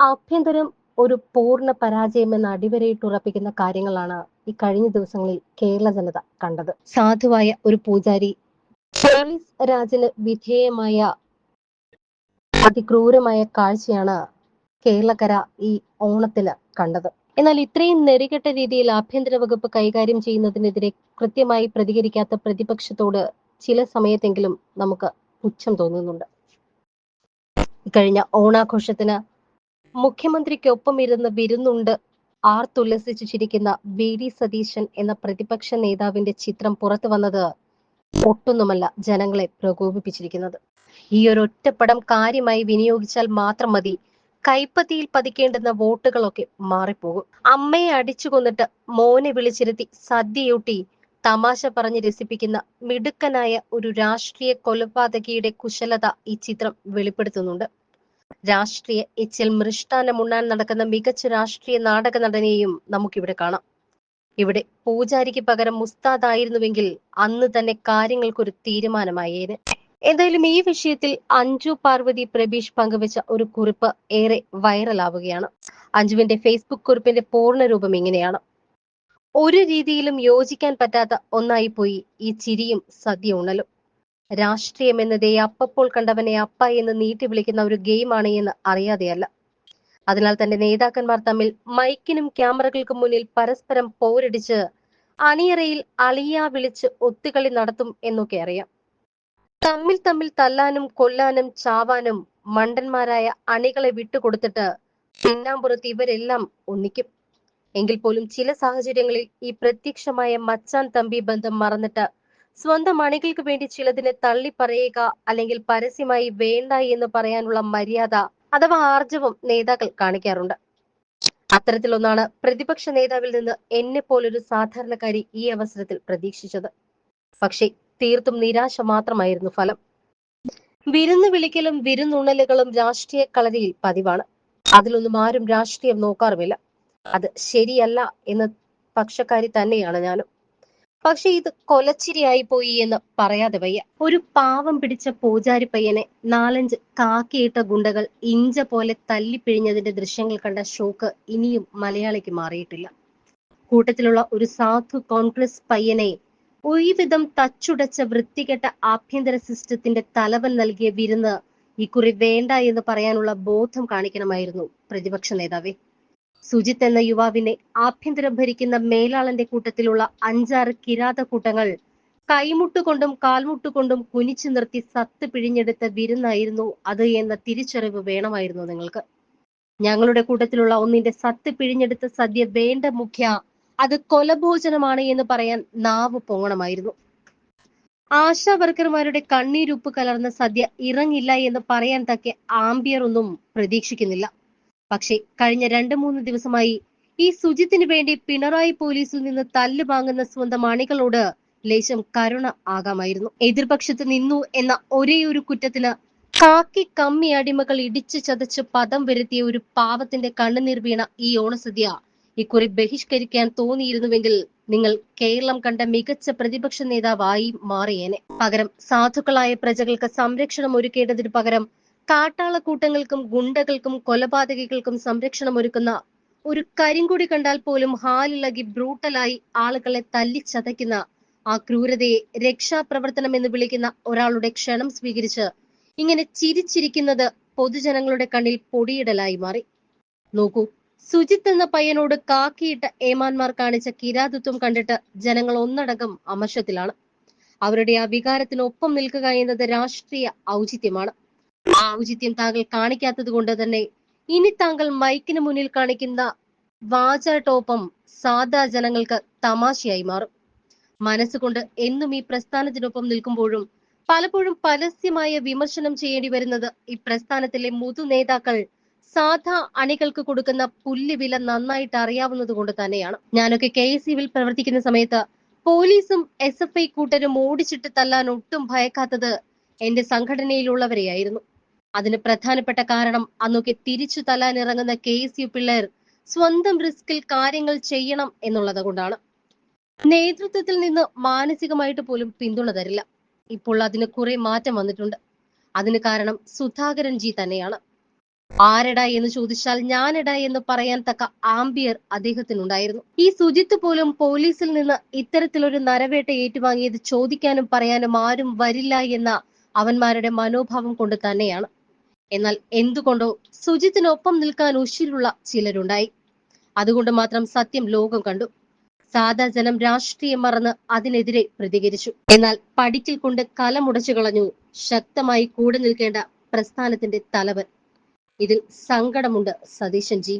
ആഭ്യന്തരം ഒരു പൂർണ പരാജയമെന്ന അടിവരയിട്ട് ഉറപ്പിക്കുന്ന കാര്യങ്ങളാണ് ഈ കഴിഞ്ഞ ദിവസങ്ങളിൽ കേരള ജനത കണ്ടത്. സാധുവായ ഒരു പൂജാരി പോലീസ് രാജിന് വിധേയമായ അതിക്രൂരമായ കാഴ്ചയാണ് കേരളക്കര ഈ ഓണത്തിൽ കണ്ടത്. എന്നാൽ ഇത്രയും നെറികെട്ട രീതിയിൽ ആഭ്യന്തര വകുപ്പ് കൈകാര്യം ചെയ്യുന്നതിനെതിരെ കൃത്യമായി പ്രതികരിക്കാത്ത പ്രതിപക്ഷത്തോട് ചില സമയത്തെങ്കിലും നമുക്ക് പുച്ഛം തോന്നുന്നുണ്ട്. കഴിഞ്ഞ ഓണാഘോഷത്തിന് മുഖ്യമന്ത്രിക്കൊപ്പം ഇരുന്ന് വിരുന്നുണ്ട്. ആർത്തുല്ലസിച്ചു ചിരിക്കുന്ന വി ഡി സതീശൻ എന്ന പ്രതിപക്ഷ നേതാവിന്റെ ചിത്രം പുറത്തു വന്നത് ഒട്ടൊന്നുമല്ല ജനങ്ങളെ പ്രകോപിപ്പിച്ചിരിക്കുന്നത്. ഈ ഒരു ഒറ്റപ്പടം കാര്യമായി വിനിയോഗിച്ചാൽ മാത്രം മതി. കൈപ്പത്തിയിൽ പതിക്കേണ്ടുന്ന വോട്ടുകളൊക്കെ മാറിപ്പോകും. അമ്മയെ അടിച്ചു കൊന്നിട്ട് മോനെ വിളിച്ചിരുത്തി സദ്യയൂട്ടി തമാശ പറഞ്ഞ് രസിപ്പിക്കുന്ന മിടുക്കനായ ഒരു രാഷ്ട്രീയ കൊലപാതകിയുടെ കുശലത ഈ ചിത്രം വെളിപ്പെടുത്തുന്നുണ്ട്. രാഷ്ട്രീയ എച്ചിൽ മൃഷ്ടാനം ഉണ്ണാൻ നടക്കുന്ന മികച്ച രാഷ്ട്രീയ നാടക നടനെയും നമുക്കിവിടെ കാണാം. ഇവിടെ പൂജാരിക്ക് പകരം മുസ്താദ് ആയിരുന്നുവെങ്കിൽ അന്ന് തന്നെ കാര്യങ്ങൾക്കൊരു തീരുമാനമായേനെ. എന്തായാലും ഈ വിഷയത്തിൽ അഞ്ജു പാർവതി പ്രബീഷ് പങ്കുവച്ച ഒരു കുറിപ്പ് ഏറെ വൈറലാവുകയാണ്. അഞ്ജുവിന്റെ ഫേസ്ബുക്ക് കുറിപ്പിന്റെ പൂർണ രൂപം ഇങ്ങനെയാണ്. ഒരു രീതിയിലും യോജിക്കാൻ പറ്റാത്ത ഒന്നായി പോയി ഈ ചിരിയും സദ്യ ഉണലും രാഷ്ട്രീയം എന്നതേ അപ്പപ്പോൾ കണ്ടവനെ അപ്പ എന്ന് നീട്ടി വിളിക്കുന്ന ഒരു ഗെയിമാണ് എന്ന് അറിയാതെയല്ല. അതിനാൽ തന്നെ നേതാക്കന്മാർ തമ്മിൽ മൈക്കിനും ക്യാമറകൾക്കും മുന്നിൽ പരസ്പരം പോരടിച്ച് അണിയറയിൽ അളിയ വിളിച്ച് ഒത്തുകളി നടത്തും എന്നൊക്കെ അറിയാം. തമ്മിൽ തമ്മിൽ തല്ലാനും കൊല്ലാനും ചാവാനും മണ്ടന്മാരായ അണികളെ വിട്ടുകൊടുത്തിട്ട് പിന്നാമ്പുറത്ത് ഇവരെല്ലാം ഒന്നിക്കും. എങ്കിൽ പോലും ചില സാഹചര്യങ്ങളിൽ ഈ പ്രത്യക്ഷമായ മച്ചാൻ തമ്പി ബന്ധം മറന്നിട്ട് സ്വന്തം അണികൾക്ക് വേണ്ടി ചിലതിനെ തള്ളി പറയുക അല്ലെങ്കിൽ പരസ്യമായി വേണ്ട എന്ന് പറയാനുള്ള മര്യാദ അഥവാ ആർജവം നേതാക്കൾ കാണിക്കാറുണ്ട്. അത്തരത്തിലൊന്നാണ് പ്രതിപക്ഷ നേതാവിൽ നിന്ന് എന്നെ പോലൊരു സാധാരണക്കാരി ഈ അവസരത്തിൽ പ്രതീക്ഷിച്ചത്. പക്ഷേ തീർത്തും നിരാശ മാത്രമായിരുന്നു ഫലം. വിരുന്ന് വിളിക്കലും വിരുന്നുണ്ണലുകളും രാഷ്ട്രീയ കളരിയിൽ പതിവാണ്. അതിലൊന്നും ആരും രാഷ്ട്രീയം നോക്കാറുമില്ല. അത് ശരിയല്ല എന്ന് പക്ഷക്കാരി തന്നെയാണ് ഞാനും. പക്ഷെ ഇത് കൊലച്ചിരിയായി പോയി എന്ന് പറയാതെ വയ്യ. ഒരു പാവം പിടിച്ച പൂജാരി പയ്യനെ നാലഞ്ച് കാക്കിയിട്ട ഗുണ്ടകൾ ഇഞ്ച പോലെ തല്ലിപ്പിഴിഞ്ഞതിന്റെ ദൃശ്യങ്ങൾ കണ്ട ഷോക്ക് ഇനിയും മലയാളിക്ക് മാറിയിട്ടില്ല. കൂട്ടത്തിലുള്ള ഒരു സാധു കോൺഗ്രസ് പയ്യനെ ഒരുവിധം തച്ചുടച്ച വൃത്തികെട്ട ആഭ്യന്തര സിസ്റ്റത്തിന്റെ തലവൻ നൽകിയ വിരുന്ന് ഇക്കുറി വേണ്ട എന്ന് പറയാനുള്ള ബോധം കാണിക്കണമായിരുന്നു പ്രതിപക്ഷ നേതാവെ. സുജിത്ത് എന്ന യുവാവിനെ ആഭ്യന്തരം ഭരിക്കുന്ന മേലാളന്റെ കൂട്ടത്തിലുള്ള അഞ്ചാറ് കിരാത കൂട്ടങ്ങൾ കൈമുട്ടുകൊണ്ടും കാൽമുട്ടുകൊണ്ടും കുനിച്ചു നിർത്തി സത്ത് പിഴിഞ്ഞെടുത്ത വിരുന്നായിരുന്നു അത് എന്ന തിരിച്ചറിവ് വേണമായിരുന്നു നിങ്ങൾക്ക്. ഞങ്ങളുടെ കൂട്ടത്തിലുള്ള ഒന്നിന്റെ സത്ത് പിഴിഞ്ഞെടുത്ത സദ്യ വേണ്ട മുഖ്യ അത് കൊലഭോജനമാണ് എന്ന് പറയാൻ നാവ് പൊങ്ങണമായിരുന്നു. ആശാ വർക്കർമാരുടെ കണ്ണീരുപ്പ് കലർന്ന സദ്യ ഇറങ്ങില്ല എന്ന് പറയാൻ തക്ക ആംബിയർ ഒന്നും പ്രതീക്ഷിക്കുന്നില്ല. പക്ഷേ കഴിഞ്ഞ രണ്ട് മൂന്ന് ദിവസമായി ഈ സുജിത്തിന് വേണ്ടി പിണറായി പോലീസിൽ നിന്ന് തല്ല് വാങ്ങുന്ന സ്വന്തം അണികളോട് ലേശം കരുണ ആകാമായിരുന്നു. എതിർപക്ഷത്ത് നിന്നു എന്ന ഒരേ ഒരു കുറ്റത്തിന് കാക്കി കമ്മി അടിമകൾ ഇടിച്ചു ചതച്ച് പദം വരുത്തിയ ഒരു പാവത്തിന്റെ കണ്ണുനീർ വീണ ഈ ഓണസദ്യ ഇക്കുറി ബഹിഷ്കരിക്കാൻ തോന്നിയിരുന്നുവെങ്കിൽ നിങ്ങൾ കേരളം കണ്ട മികച്ച പ്രതിപക്ഷ നേതാവായി മാറിയേനെ. പകരം സാധുക്കളായ പ്രജകൾക്ക് സംരക്ഷണം ഒരുക്കേണ്ടതിന് പകരം കാട്ടാളക്കൂട്ടങ്ങൾക്കും ഗുണ്ടകൾക്കും കൊലപാതകികൾക്കും സംരക്ഷണം ഒരുക്കുന്ന ഒരു കരിങ്കുടി കണ്ടാൽ പോലും ഹാലിളകി ബ്രൂട്ടലായി ആളുകളെ തല്ലിച്ചതയ്ക്കുന്ന ആ ക്രൂരതയെ രക്ഷാപ്രവർത്തനം എന്ന് വിളിക്കുന്ന ഒരാളുടെ ക്ഷണം സ്വീകരിച്ച് ഇങ്ങനെ ചിരിച്ചിരിക്കുന്നത് പൊതുജനങ്ങളുടെ കണ്ണിൽ പൊടിയിടലായി മാറി. നോക്കൂ സുജിത്ത് എന്ന പയ്യനോട് കാക്കിയിട്ട ഏമാന്മാർ കാണിച്ച കിരാതത്വം കണ്ടിട്ട് ജനങ്ങൾ ഒന്നടങ്കം അമർഷത്തിലാണ്. അവരുടെ ആ വികാരത്തിനൊപ്പം നിൽക്കുക എന്നത് രാഷ്ട്രീയ ഔചിത്യമാണ്. ഔചിത്യം താങ്കൾ കാണിക്കാത്തത് കൊണ്ട് തന്നെ ഇനി താങ്കൾ മൈക്കിന് മുന്നിൽ കാണിക്കുന്ന വാചാട്ടോപ്പം സാധാ ജനങ്ങൾക്ക് തമാശയായി മാറും. മനസ്സുകൊണ്ട് എന്നും ഈ പ്രസ്ഥാനത്തിനൊപ്പം നിൽക്കുമ്പോഴും പലപ്പോഴും പരസ്യമായ വിമർശനം ചെയ്യേണ്ടി വരുന്നത് ഈ പ്രസ്ഥാനത്തിലെ മുതു നേതാക്കൾ സാധാ അണികൾക്ക് കൊടുക്കുന്ന പുല്ലുവില നന്നായിട്ട് അറിയാവുന്നത് കൊണ്ട് തന്നെയാണ്. ഞാനൊക്കെ കെ എസ് യുവിൽ പ്രവർത്തിക്കുന്ന സമയത്ത് പോലീസും എസ് എഫ് ഐ കൂട്ടരും ഓടിച്ചിട്ട് തല്ലാൻ ഒട്ടും ഭയക്കാത്തത് എന്റെ സംഘടനയിലുള്ളവരെയായിരുന്നു. അതിന് പ്രധാനപ്പെട്ട കാരണം അന്നൊക്കെ തിരിച്ചു തലാനിറങ്ങുന്ന കെ എസ് യു പിള്ളേർ സ്വന്തം റിസ്കിൽ കാര്യങ്ങൾ ചെയ്യണം എന്നുള്ളത് കൊണ്ടാണ്. നേതൃത്വത്തിൽ നിന്ന് മാനസികമായിട്ട് പോലും പിന്തുണ തരില്ല. ഇപ്പോൾ അതിന് കുറെ മാറ്റം വന്നിട്ടുണ്ട്. അതിന് കാരണം സുധാകരൻ ജി തന്നെയാണ്. ആരെടാ എന്ന് ചോദിച്ചാൽ ഞാനെടാ എന്ന് പറയാൻ തക്ക ആംബിയർ അദ്ദേഹത്തിനുണ്ടായിരുന്നു. ഈ സുജിത്ത് പോലും പോലീസിൽ നിന്ന് ഇത്തരത്തിലൊരു നരവേട്ട ഏറ്റുവാങ്ങിയത് ചോദിക്കാനും പറയാനും ആരും വരില്ല എന്ന അവന്മാരുടെ മനോഭാവം കൊണ്ട് തന്നെയാണ്. എന്നാൽ എന്തുകൊണ്ടോ സുജിത്തിനൊപ്പം നിൽക്കാൻ ഉശിലുള്ള ചിലരുണ്ടായി. അതുകൊണ്ട് മാത്രം സത്യം ലോകം കണ്ടു. സാധാ ജനം രാഷ്ട്രീയം മറന്ന് അതിനെതിരെ പ്രതികരിച്ചു. എന്നാൽ പടിക്കൽ കൊണ്ട് കലമുടച്ചു കളഞ്ഞു ശക്തമായി കൂടെ നിൽക്കേണ്ട പ്രസ്ഥാനത്തിന്റെ തലവൻ. ഇതിൽ സങ്കടമുണ്ട് സതീശൻ ജി